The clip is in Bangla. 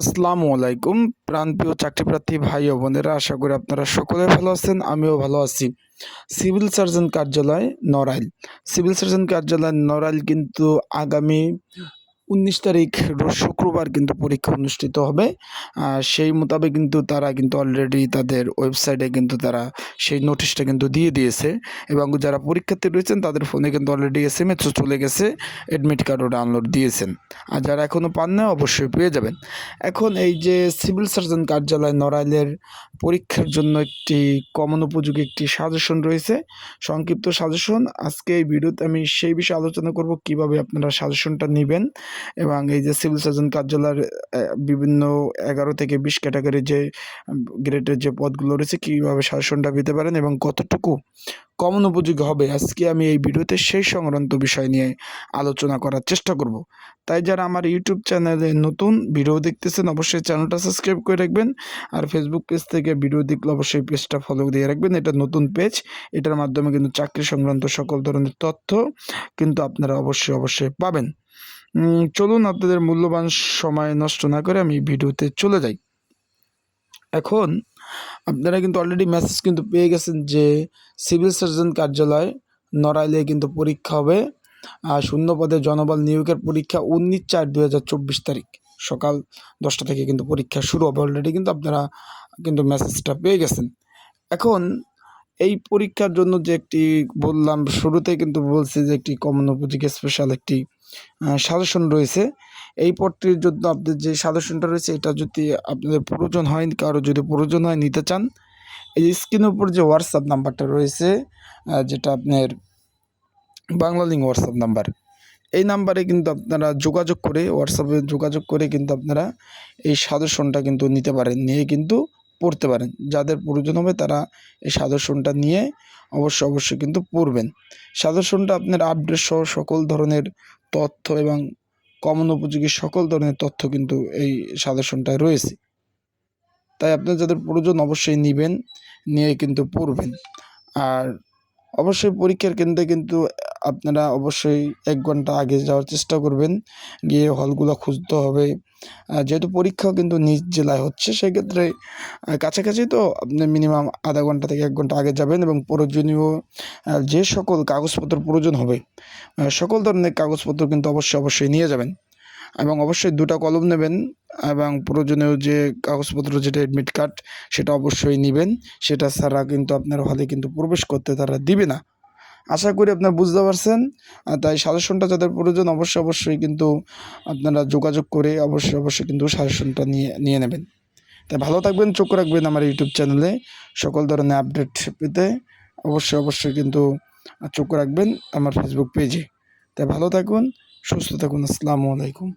আসসালামু আলাইকুম, প্রাণপ্রিয় চাকরিপ্রার্থী ভাই ও বোনেরা, আশা করি আপনারা সকলে ভালো আছেন, আমিও ভালো আছি। সিভিল সার্জন কার্যালয় নড়াইল। সিভিল সার্জন কার্যালয় নড়াইল কিন্তু আগামী উনিশ তারিখ শুক্রবার কিন্তু পরীক্ষা অনুষ্ঠিত হবে। সেই মোতাবেক কিন্তু তারা কিন্তু অলরেডি তাদের ওয়েবসাইটে কিন্তু তারা সেই নোটিশটা কিন্তু দিয়ে দিয়েছে এবং যারা পরীক্ষার্থী রয়েছেন তাদের ফোনে কিন্তু অলরেডি এস এম এসও চলে গেছে অ্যাডমিট কার্ডও ডাউনলোড দিয়েছেন। আর যারা এখনও পান না অবশ্যই পেয়ে যাবেন। এখন এই যে সিভিল সার্জন কার্যালয় নড়াইলের পরীক্ষার জন্য একটি কমন উপযোগী একটি সাজেশন রয়েছে। সংক্ষিপ্ত সাজেশন আজকে এই ভিডিওতে আমি সেই বিষয়ে আলোচনা করব, কীভাবে আপনারা সাজেশনটা নেবেন। এবং এই যে সিভিল সার্জন কার্যালয়ের বিভিন্ন এগারো থেকে বিশ ক্যাটাগরির যে গ্রেডের যে পদগুলো রয়েছে, কীভাবে শাসনটা পেতে পারেন এবং কতটুকু কমন উপযোগী হবে, আজকে আমি এই ভিডিওতে সেই সংক্রান্ত বিষয় নিয়ে আলোচনা করার চেষ্টা করব। তাই যারা আমার ইউটিউব চ্যানেলে নতুন, ভিডিও দেখতেছেন, অবশ্যই চ্যানেলটা সাবস্ক্রাইব করে রাখবেন। আর ফেসবুক পেজ থেকে ভিডিও দেখলে অবশ্যই পেজটা ফলো দিয়ে রাখবেন। এটা নতুন পেজ এটার মাধ্যমে কিন্তু চাকরি সংক্রান্ত সকল ধরনের তথ্য কিন্তু আপনারা অবশ্যই অবশ্যই পাবেন। চলুন আপনাদের মূল্যবান সময় নষ্ট না করে আমি ভিডিওতে চলে যাই। এখন আপনারা কিন্তু অলরেডি মেসেজ কিন্তু পেয়ে গেছেন যে সিভিল সার্জন কার্যালয় নড়াইলে কিন্তু পরীক্ষা হবে, আর শূন্য পদে জনবল নিয়োগের পরীক্ষা উনিশ চার দু তারিখ। সকাল দশটা থেকে কিন্তু পরীক্ষা শুরু হবে অলরেডি কিন্তু আপনারা কিন্তু মেসেজটা পেয়ে গেছেন। এখন এই পরীক্ষার জন্য যে একটি বললাম শুরুতে কিন্তু বলছি যে একটি কমন উপযোগী স্পেশাল একটি সাজেশন রয়েছে। এই পদটির জন্য আপনাদের যে সাজেশনটা রয়েছে, এটা যদি আপনাদের প্রয়োজন হয়, কারও যদি প্রয়োজন হয়, নিতে চান, এই স্ক্রিনের উপর যে হোয়াটসঅ্যাপ নাম্বারটা রয়েছে যেটা আপনার বাংলা লিঙ্ক হোয়াটসঅ্যাপ নাম্বার, এই নাম্বারে কিন্তু আপনারা যোগাযোগ করে হোয়াটসঅ্যাপে যোগাযোগ করে কিন্তু আপনারা এই সাজেশনটা কিন্তু নিতে পারেন, নিয়ে কিন্তু পড়তে পারেন। যাদের প্রয়োজন হবে তারা এই সাজেশনটা নিয়ে অবশ্যই অবশ্যই কিন্তু পড়বেন। সাজেশনটা আপনার আপডেট সহ সকল ধরনের তথ্য এবং কমন উপযোগী সকল ধরনের তথ্য কিন্তু এই সাজেশনটায় রয়েছে। তাই আপনার যাদের প্রয়োজন অবশ্যই নেবেন, নিয়ে কিন্তু পড়বেন। আর অবশ্যই পরীক্ষার কেন্দ্রে কিন্তু আপনারা অবশ্যই এক ঘণ্টা আগে যাওয়ার চেষ্টা করবেন। গিয়ে হলগুলো খুঁজতে হবে। যেহেতু পরীক্ষাও কিন্তু নিজ জেলায় হচ্ছে, সেক্ষেত্রে কাছাকাছি তো আপনি মিনিমাম আধা ঘণ্টা থেকে এক ঘণ্টা আগে যাবেন এবং প্রয়োজনীয় যে সকল কাগজপত্র প্রয়োজন হবে সকল ধরনের কাগজপত্র কিন্তু অবশ্যই অবশ্যই নিয়ে যাবেন। এবং অবশ্যই দুটো কলম নেবেন এবং প্রয়োজনীয় যে কাগজপত্র যেটা অ্যাডমিট কার্ড সেটা অবশ্যই নেবেন। সেটা ছাড়া কিন্তু আপনার হলে কিন্তু প্রবেশ করতে তারা দিবে না। আশা করি আপনারা বুঝতে পারছেন। তাই সাজেশনটা যাদের প্রয়োজন অবশ্যই অবশ্যই কিন্তু আপনারা যোগাযোগ করে অবশ্যই অবশ্যই কিন্তু সাজেশনটা নিয়ে নিয়ে নেবেন। তাই ভালো থাকবেন, চোখ রাখবেন আমার ইউটিউব চ্যানেলে সকল ধরনের আপডেট পেতে অবশ্যই অবশ্যই কিন্তু চোখ রাখবেন আমার ফেসবুক পেজে তাই ভালো থাকুন, সুস্থ থাকুন। আসসালামু আলাইকুম।